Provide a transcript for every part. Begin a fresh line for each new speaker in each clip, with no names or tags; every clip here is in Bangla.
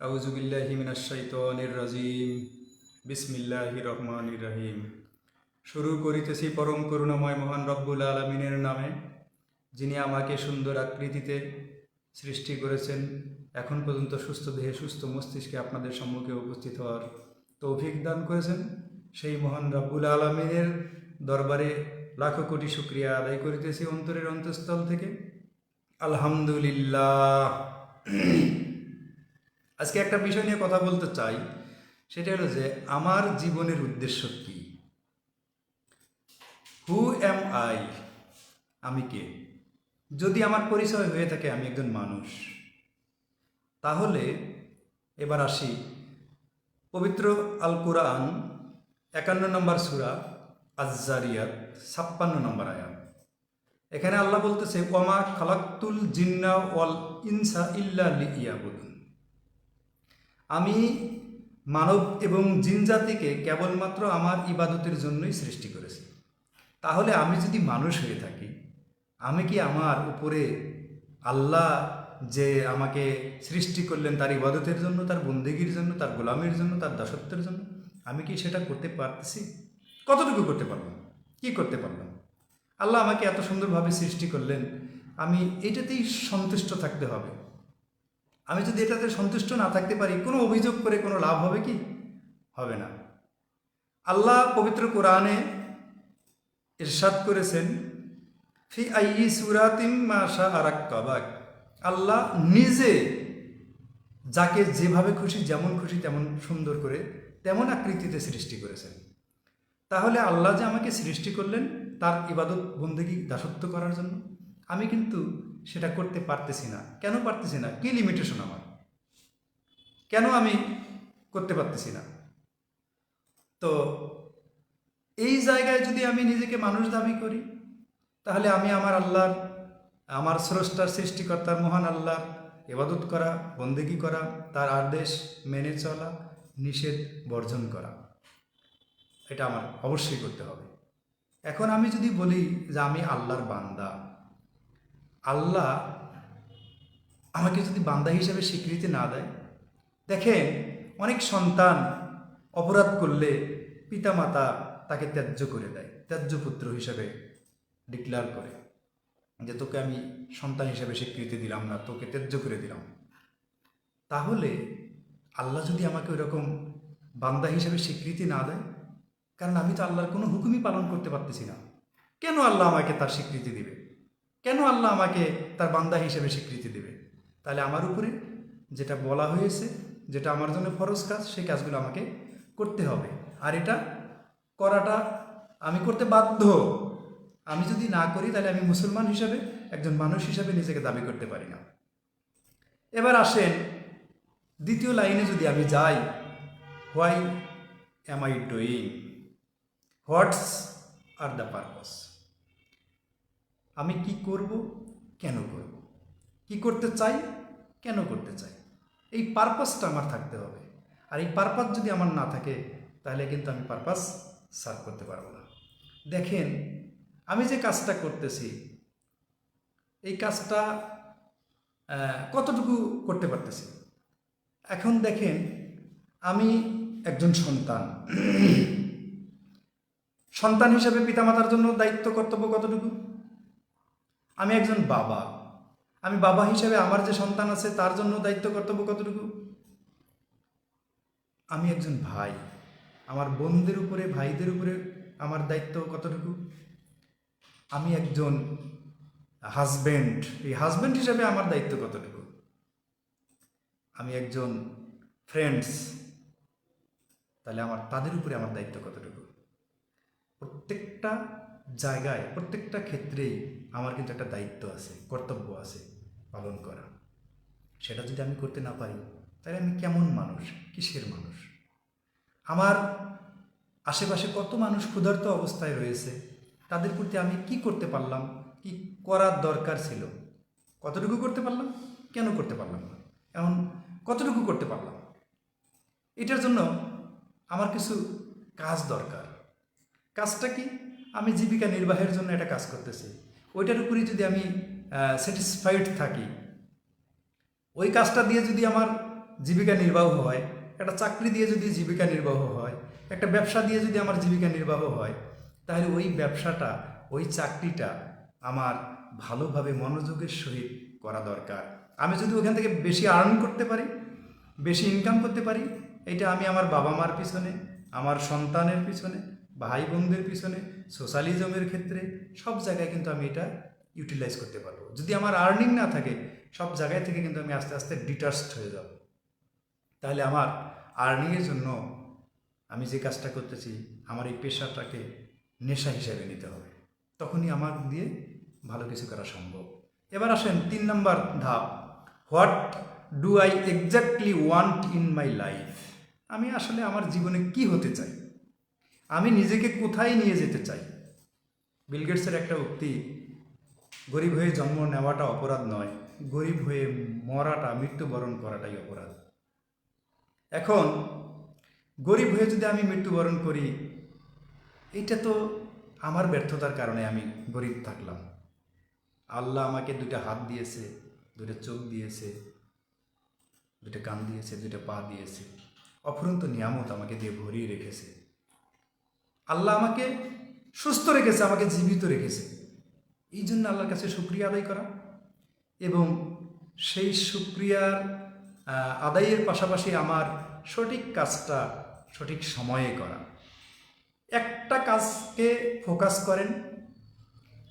আউজুবিল্লাহি মিনাশ শাইতানির রাজিম। বিসমিল্লাহির রহমানির রহিম। শুরু করিতেছি পরম করুণাময় মহান রব্বুল আলমিনের নামে, যিনি আমাকে সুন্দর আকৃতিতে সৃষ্টি করেছেন। এখন পর্যন্ত সুস্থ দেহে সুস্থ মস্তিষ্কে আপনাদের সম্মুখে উপস্থিত হওয়ার তৌফিক দান করেছেন। সেই মহান রব্বুল আলমিনের দরবারে লাখো কোটি শুক্রিয়া আদায় করিতেছি অন্তরের অন্তঃস্থল থেকে। আলহামদুলিল্লাহ। আজকে একটা বিষয় নিয়ে কথা বলতে চাই, সেটা হলো যে আমার জীবনের উদ্দেশ্য কি? হু এম আই আমি কে? যদি আমার পরিচয় হয়ে থাকে আমি একজন মানুষ, তাহলে এবার আসি পবিত্র আল কোরআন একান্ন নম্বর সুরা আজারিয়াত ছাপ্পান্ন নম্বর আয়াত। এখানে আল্লাহ বলতেছে, ওমা খালাক্তুল জিন্না ওয়াল ইনসা ইল্লা লিয়াবুদুন আমি মানব এবং জিন জাতিকে কেবলমাত্র আমার ইবাদতের জন্যই সৃষ্টি করেছি। তাহলে আমি যদি মানুষ হয়ে থাকি, আমি কি আমার উপরে আল্লাহ যে আমাকে সৃষ্টি করলেন তার ইবাদতের জন্য, তার বন্দেগীর জন্য, তার গোলামের জন্য, তার দাসত্বের জন্য, আমি কি সেটা করতে পারতেছি? কতটুকু করতে পারলাম? কি করতে পারলাম? আল্লাহ আমাকে এত সুন্দরভাবে সৃষ্টি করলেন, আমি এটাতেই সন্তুষ্ট থাকতে হবে। আমি যদি এটাতে সন্তুষ্ট না থাকতে পারি, কোনো অভিযোগ করে কোনো লাভ হবে কি? হবে না। আল্লাহ পবিত্র কোরআনে ইরশাদ করেছেন, ফি আই সুরাতিম মাশা আরাক কাবাক আল্লাহ নিজে যাকে যেভাবে খুশি, যেমন খুশি, তেমন সুন্দর করে, তেমন আকৃতিতে সৃষ্টি করেছেন। তাহলে আল্লাহ যে আমাকে সৃষ্টি করলেন, তার ইবাদত বন্দেগী দাসত্ব করার জন্য। আমি কিন্তু সেটা করতে পারতেছি না। কেন পারতেছি না? কি লিমিটেশন আমার? কেন আমি করতে পারতেছি না? তো এই জায়গায় যদি আমি নিজেকে মানুষ দাবি করি, তাহলে আমি আমার আল্লাহর, আমার স্রষ্টার, সৃষ্টিকর্তার, মহান আল্লাহ এবাদত করা, বন্দেগি করা, তার আদেশ মেনে চলা, নিষেধ বর্জন করা। এটা আমার অবশ্যই করতে হবে। এখন আমি যদি বলি যে আমি আল্লাহর বান্দা আল্লাহ আমাকে যদি বান্দা হিসেবে স্বীকৃতি না দেয়, দেখেন অনেক সন্তান অপরাধ করলে পিতামাতা তাকে ত্যায্য করে দেয়, ত্যায্য পুত্র হিসেবে ডিক্লেয়ার করে যে তোকে আমি সন্তান হিসেবে স্বীকৃতি দিলাম না, তোকে ত্যায্য করে দিলাম। তাহলে আল্লাহ যদি আমাকে ওরকম বান্দা হিসেবে স্বীকৃতি না দেয়, কারণ আমি তো আল্লাহর কোনো হুকুমই পালন করতে পারতেছি না। কেন আল্লাহ আমাকে তার স্বীকৃতি দিবে? কেন আল্লাহ আমাকে তার বান্দা হিসেবে স্বীকৃতি দেবে? তাহলে আমার উপরে যেটা বলা হয়েছে, যেটা আমার জন্য ফরজ কাজ, সেই কাজগুলো আমাকে করতে হবে। আর এটা করাটা আমি করতে বাধ্য। আমি যদি না করি, তাহলে আমি মুসলমান হিসাবে, একজন মানুষ হিসাবে নিজেকে দাবি করতে পারি না। এবার আসেন, দ্বিতীয় লাইনে যদি আমি যাই, why am I doing? What's are the purpose? আমি কি করব, কেন করব? কি করতে চাই, কেন করতে চাই? এই পারপাসটা আমার থাকতে হবে। আর এই পারপাস যদি আমার না থাকে, তাহলে কিন্তু আমি পারপাস সার্ভ করতে পারব না। দেখেন, আমি যে কাজটা করতেছি, এই কাজটা কতটুকু করতে পারতেছি? এখন দেখেন, আমি একজন সন্তান। সন্তান হিসেবে পিতামাতার জন্য দায়িত্ব, কর্তব্য কতটুকু? আমি একজন বাবা। আমি বাবা হিসেবে আমার যে সন্তান আছে, তার জন্য দায়িত্ব কর্তব্য কতটুকু? আমি একজন ভাই। আমার বোনদের উপরে, ভাইদের উপরে আমার দায়িত্ব কতটুকু? আমি একজন হাজবেন্ড এই হাজব্যান্ড হিসেবে আমার দায়িত্ব কতটুকু? আমি একজন ফ্রেন্ডস তাহলে আমার, তাদের উপরে আমার দায়িত্ব কতটুকু? প্রত্যেকটা জায়গায় প্রত্যেকটা ক্ষেত্রেই আমার কিন্তু একটা দায়িত্ব আছে, কর্তব্য আছে পালন করা। সেটা যদি আমি করতে না পারি, তাহলে আমি কেমন মানুষ? কিসের মানুষ? আমার আশেপাশে কত মানুষ ক্ষুধার্ত অবস্থায় রয়েছে, তাদের প্রতি আমি কি করতে পারলাম? কি করার দরকার ছিল? কতটুকু করতে পারলাম? কেন করতে পারলাম না? এমন কতটুকু করতে পারলাম? এটার জন্য আমার কিছু কাজ দরকার। কাজটা কি? আমি জীবিকা নির্বাহের জন্য একটা কাজ করতেছি। ওইটার উপরেই যদি আমি স্যাটিসফাইড থাকি, ওই কাজটা দিয়ে যদি আমার জীবিকা নির্বাহ হয়, একটা চাকরি দিয়ে যদি জীবিকা নির্বাহ হয়, একটা ব্যবসা দিয়ে যদি আমার জীবিকা নির্বাহ হয়, তাহলে ওই ব্যবসাটা, ওই চাকরিটা আমার ভালোভাবে মনোযোগের সহিত করা দরকার। আমি যদি ওখান থেকে বেশি আর্ন করতে পারি, বেশি ইনকাম করতে পারি, এটা আমি আমার বাবা মার পিছনে, আমার সন্তানের পিছনে ভাই বোনদের পিছনে, সোশ্যালিজমের ক্ষেত্রে, সব জায়গায় কিন্তু আমি এটা ইউটিলাইজ করতে পারব। যদি আমার আর্নিং না থাকে, সব জায়গায় থেকে কিন্তু আমি আস্তে আস্তে ডিটাচড হয়ে যাব। তাহলে আমার আর্নিংয়ের জন্য আমি যে কাজটা করতেছি, আমার এই পেশাটাকে নেশা হিসেবে নিতে হবে। তখনই আমার দিয়ে ভালো কিছু করা সম্ভব। এবার আসেন তিন নম্বর ধাপ। What do I exactly want in my life আমি আসলে আমার জীবনে কি হতে চাই? আমি নিজেকে কোথায় নিয়ে যেতে চাই? বিলগেটসের একটা উক্তি, গরিব হয়ে জন্ম নেওয়াটা অপরাধ নয়, গরিব হয়ে মরাটা, মৃত্যুবরণ করাটাই অপরাধ। এখন, গরিব হয়ে যদি আমি মৃত্যুবরণ করি এটা তো আমার ব্যর্থতার কারণে আমি গরিব থাকলাম। আল্লাহ আমাকে দুটা হাত দিয়েছে দুটো চোখ দিয়েছে দুটো কান দিয়েছে দুটো পা দিয়েছে। অফুরন্ত নিয়ামত আমাকে দিয়ে ভরিয়ে রেখেছে। আল্লাহ আমাকে সুস্থ রেখেছে আমাকে জীবিত রেখেছে। এই জন্য আল্লাহর কাছে শুক্রিয়া আদায় করা এবং সেই শুক্রিয়ার আহ, আদায়ের পাশাপাশি আমার সঠিক কাজটা সঠিক সময়ে করা। একটা কাজকে ফোকাস করেন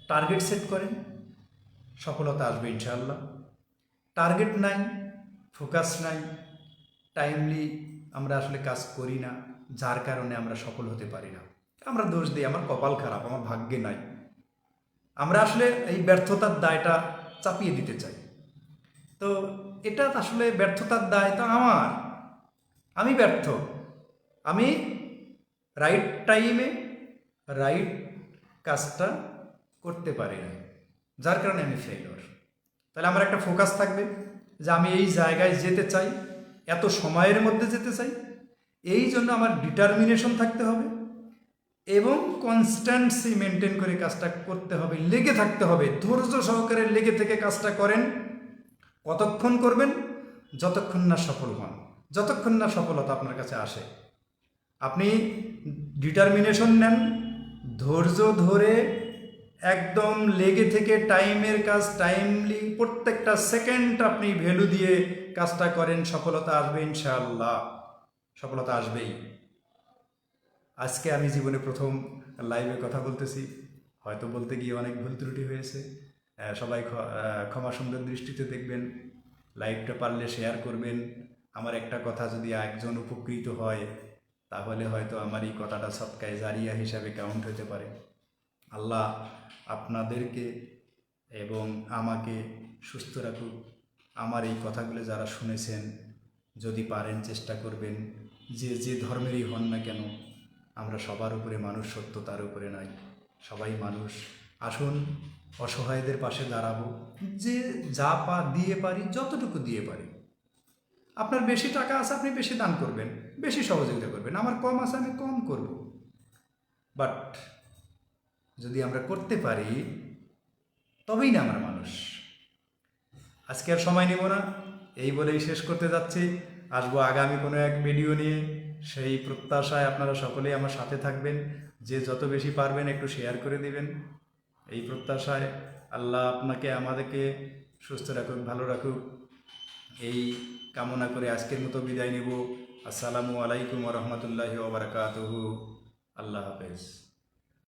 টার্গেট সেট করেন সফলতা আসবে ইনশাআল্লাহ। টার্গেট নাই ফোকাস নাই টাইমলি আমরা আসলে কাজ করি না যার কারণে আমরা সফল হতে পারি না। আমরা দোষ দিই, আমার কপাল খারাপ, আমার ভাগ্যে নাই। আমরা আসলে এই ব্যর্থতার দায়টা চাপিয়ে দিতে চাই। তো এটা আসলে ব্যর্থতার দায় তো আমার। আমি ব্যর্থ। আমি রাইট টাইমে রাইট কাজটা করতে পারি না যার কারণে আমি ফেলোর তাহলে আমার একটা ফোকাস থাকবে যে আমি এই জায়গায় যেতে চাই, এত সময়ের মধ্যে যেতে চাই। এই জন্য আমার ডিটারমিনেশন থাকতে হবে। এবং কনস্ট্যান্সি মেনটেন করে কাজটা করতে হবে, লেগে থাকতে হবে। ধৈর্য সহকারে লেগে থেকে কাজটা করেন, কতক্ষণ করবেন? যতক্ষণ না সফল হন। যতক্ষণ না সফলতা আপনার কাছে আসে। আপনি ডিটারমিনেশন নেন, ধৈর্য ধরে একদম লেগে থেকে টাইমের কাজ টাইমলি প্রত্যেকটা সেকেন্ড আপনি ভ্যালু দিয়ে কাজটা করেন, সফলতা আসবে ইনশাআল্লাহ। সফলতা আসবেই। আজকে আমি জীবনে প্রথম লাইভে কথা বলতেছি। হয়তো বলতে গিয়ে অনেক ভুল ত্রুটি হয়েছে। সবাই ক্ষমা সুন্দর দৃষ্টিতে দেখবেন। লাইভটা পারলে শেয়ার করবেন। আমার একটা কথা যদি একজন উপকৃত হয়, তাহলে হয়তো আমার এই কথাটা সৎকায় জারিয়া হিসাবে কাউন্ট হতে পারে। আল্লাহ আপনাদেরকে এবং আমাকে সুস্থ রাখুক। আমার এই কথাগুলো যারা শুনেছেন, যদি পারেন চেষ্টা করবেন। যে যে ধর্মেরই হন না কেন আমরা সবার উপরে মানুষ, সত্য তার উপরে নাই। সবাই মানুষ। আসুন, অসহায়দের পাশে দাঁড়াবো। যে যা পা দিয়ে পারি, যতটুকু দিয়ে পারি। আপনার বেশি টাকা আছে, আপনি বেশি দান করবেন। বেশি সহযোগিতা করবেন। আমার কম আছে, আমি কম করব। বাট যদি আমরা করতে পারি, তবেই না আমরা মানুষ। আজকে আর সময় নেব না। এই বলেই শেষ করতে যাচ্ছি। আসব আগামী কোনো এক ভিডিও নিয়ে। সেই প্রত্যাশায় আপনারা সকলেই আমার সাথে থাকবেন। যে যত বেশি পারবেন একটু শেয়ার করে দিবেন। এই প্রত্যাশায় আল্লাহ আপনাকে, আমাদেরকে সুস্থ রাখুক, ভালো রাখুক। এই কামনা করে আজকের মতো বিদায় নেব। আসসালামু আলাইকুম রহমতুল্লাহি ওবরাকাতহু আল্লাহ হাফেজ।